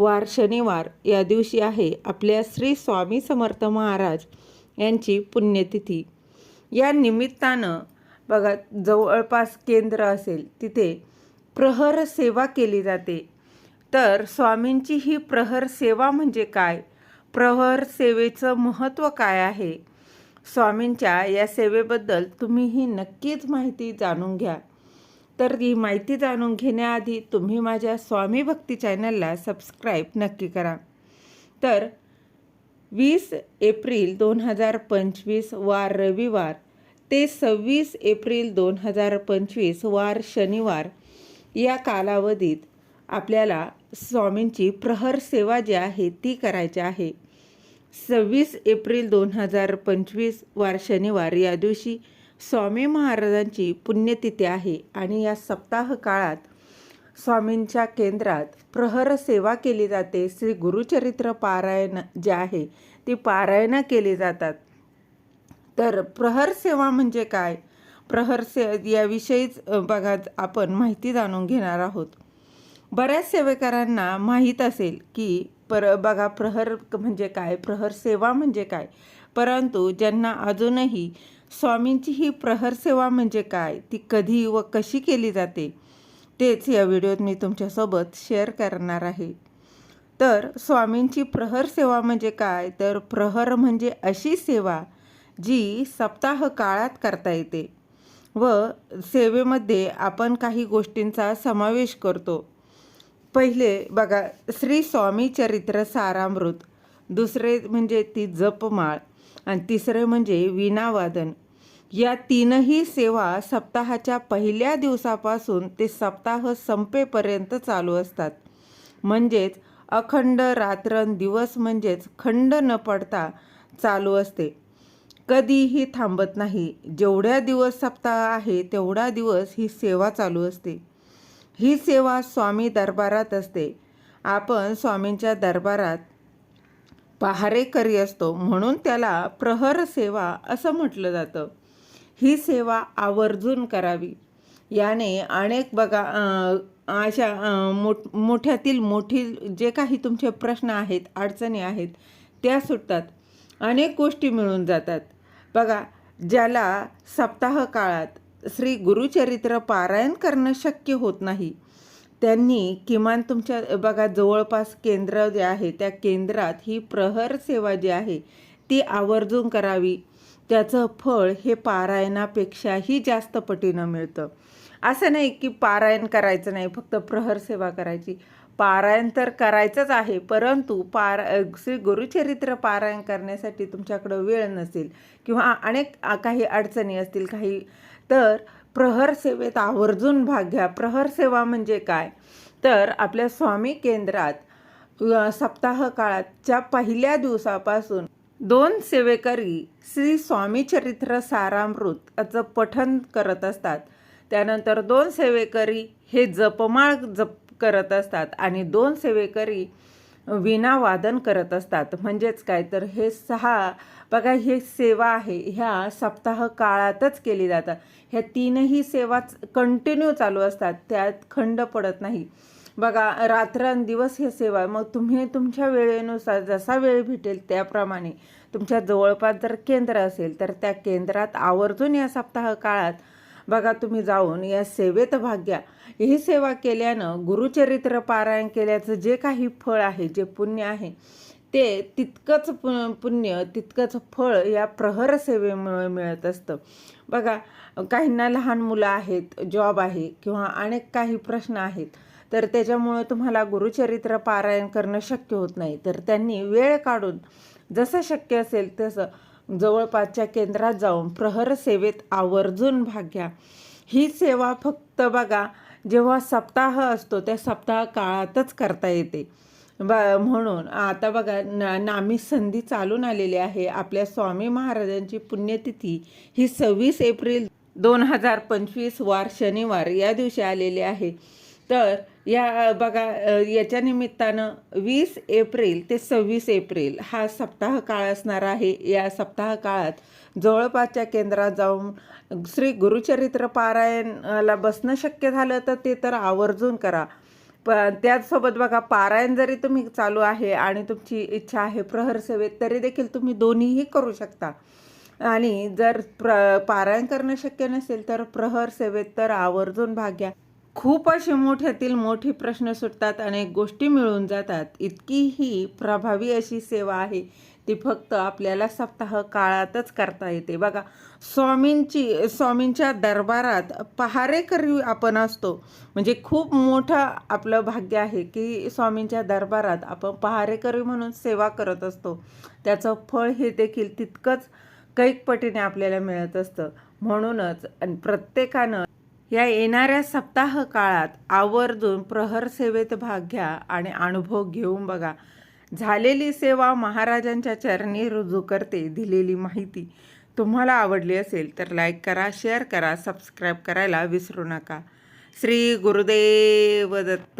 वार शनिवार या दिवशी आहे आपल्या श्री स्वामी समर्थ महाराज यांची पुण्यतिथी. या निमित्तानं बघा जवळपास केंद्र असेल तिथे प्रहर सेवा केली जाते. तर स्वामींची ही प्रहर सेवा म्हणजे काय? प्रहर सेवेचं महत्त्व काय आहे? स्वामींच्या या सेवेबद्दल तुम्ही ही नक्कीच माहिती जाणून घ्या. तर ही माहिती जाणून घेण्याआधी तुम्ही माझ्या स्वामी भक्ती चॅनलला सबस्क्राईब नक्की करा. तर वीस एप्रिल दोन हजार पंचवीस वार रविवार ते सव्वीस एप्रिल दोन हजार पंचवीस वार शनिवार या कालावधीत आपल्याला स्वामींची प्रहर सेवा जी आहे ती करायची आहे. सव्वीस एप्रिल दोन हजार पंचवीस वार शनिवार या दिवशी स्वामी महाराजांची पुण्यतिथी आहे आणि या सप्ताह काळात स्वामींच्या केंद्रात प्रहर सेवा केली जाते. श्री गुरुचरित्र पारायण जे आहे ती पारायणं केली जातात. तर प्रहर सेवा म्हणजे काय? प्रहर से याविषयीच बघा आपण माहिती जाणून घेणार आहोत. बऱ्याच सेवेकरांना माहीत असेल की पर बघा प्रहर म्हणजे काय? प्रहर सेवा म्हणजे काय? परंतु ज्यांना अजूनही स्वामींची ही प्रहर सेवा म्हणजे काय? ती कधी व कशी केली जाते? तेच या व्हिडिओत मी तुमच्यासोबत शेअर करणार आहे. तर स्वामींची प्रहर सेवा म्हणजे काय? तर प्रहर म्हणजे अशी सेवा जी सप्ताह काळात करता येते व सेवेमध्ये आपण काही गोष्टींचा समावेश करतो. पहिले बघा श्री स्वामी चरित्र सारामृत दुसरे म्हणजे ती जपमाळ आणि तिसरे म्हणजे विनावादन या तीनही सेवा सप्ताहाच्या पहिल्या दिवसापासून ते सप्ताह संपेपर्यंत चालू असतात. म्हणजेच अखंड रात्रन दिवस म्हणजेच खंड न पडता चालू असते. कधीही थांबत नाही. जेवढ्या दिवस सप्ताह आहे तेवढा दिवस ही सेवा चालू असते. ही सेवा स्वामी दरबारात असते. आपण स्वामींच्या दरबारात पहारेकरी असतो. म्हणून त्याला प्रहर सेवा असं म्हटलं जातं. ही सेवा आवर्जून करावी. याने अनेक बघा अशा मोठ मोठ्यातील मोठी जे काही तुमचे प्रश्न आहेत अडचणी आहेत त्या सुटतात. अनेक गोष्टी मिळून जातात. बघा ज्याला सप्ताह काळात श्री गुरुचरित्र पारायण करणं शक्य होत नाही त्यांनी किमान तुमच्या बघा जवळपास केंद्र जे आहे त्या केंद्रात ही प्रहर सेवा जी आहे ती आवर्जून करावी. त्याचं फळ हे पारायणापेक्षाही जास्त पटीनं मिळतं. असं नाही की पारायण करायचं नाही फक्त प्रहर सेवा करायची. पारायण तर करायचंच आहे परंतु पार श्री गुरुचरित्र पारायण करण्यासाठी तुमच्याकडं वेळ नसेल किंवा अनेक काही अडचणी असतील काही तर प्रहर सेवेत आवर्जून भाग घ्या. प्रहर सेवा म्हणजे काय? तर आपल्या स्वामी केंद्रात सप्ताह काळातच्या पहिल्या दिवसापासून दोन सेवेकरी श्री स्वामी चरित्र सारामृत याचं करत असतात. त्यानंतर दोन सेवेकरी हे जपमाळ जप करत असतात आणि दोन सेवेकरी विनावादन करत असतात. म्हणजेच काय? तर हे सहा बघा हे सेवा आहे. ह्या सप्ताह काळातच केली जातात. ह्या तीनही सेवा कंटिन्यू चालू असतात. त्यात खंड पडत नाही. बघा रात्रंदिवस हे सेवा. मग तुम्ही तुमच्या वेळेनुसार जसा वेळ भेटेल त्याप्रमाणे तुमच्या जवळपास जर केंद्र असेल तर त्या केंद्रात आवर्जून या सप्ताह काळात बघा तुम्ही जाऊन या सेवेत भाग घ्या. ही सेवा केल्यानं गुरुचरित्र पारायण केल्याचं जे काही फळ आहे जे पुण्य आहे ते तितकंच पु- पुण्य तितकंच फळ या प्रहर सेवेमुळे मिळत असतं. बघा काहींना लहान मुलं आहेत जॉब आहे किंवा अनेक काही प्रश्न आहेत तर त्याच्यामुळं तुम्हाला गुरुचरित्र पारायण करणं शक्य होत नाही. तर त्यांनी वेळ काढून जसं शक्य असेल तसं जवळपासच्या केंद्रात जाऊन प्रहर सेवेत आवर्जून भाग घ्या. ही सेवा फक्त बघा जेव्हा सप्ताह असतो त्या सप्ताह काळातच करता येते. ब म्हणून आता बघा ना नामी संधी चालून आलेली आहे. आपल्या स्वामी महाराजांची पुण्यतिथी ही सव्वीस एप्रिल दोन हजार पंचवीस वार शनिवार या दिवशी आलेली आहे. तर या बघा याच्या निमित्तानं वीस एप्रिल ते सव्वीस एप्रिल हा सप्ताह काळ असणार आहे. या सप्ताह काळात जवळपासच्या केंद्रात जाऊन श्री गुरुचरित्र पारायणाला बसणं शक्य झालं तर ते तर आवर्जून करा. प त्याचसोबत बघा पारायण जरी तुम्ही चालू आहे आणि तुमची इच्छा आहे प्रहर सेवेत तरी देखील तुम्ही दोन्हीही करू शकता. आणि जर प्र पारायण करणं शक्य नसेल तर प्रहर सेवेत तर आवर्जून भाग घ्या. खूप असे मोठ्यातील मोठे प्रश्न सुटतात अनेक गोष्टी मिळून जातात. इतकी ही प्रभावी अशी सेवा आहे ती फक्त आपल्याला सप्ताह काळातच करता येते. बघा स्वामींची स्वामींच्या दरबारात पहारेकरी आपण असतो. म्हणजे खूप मोठं आपलं भाग्य आहे की स्वामींच्या दरबारात आपण पहारेकरी म्हणून सेवा करत असतो. त्याचं फळ हे देखील तितकंच कैकपटीने आपल्याला मिळत असतं. म्हणूनच प्रत्येकानं या येणाऱ्या सप्ताह काळात आवर्जून प्रहर सेवेत भाग घ्या आणि अनुभव घेऊन बघा. झालेली सेवा महाराजांच्या चरणी रुजू करते दिलेली माहिती तुम्हाला आवडली असेल तर लाईक करा शेअर करा सबस्क्राईब करायला विसरू नका. श्री गुरुदेव दत्त.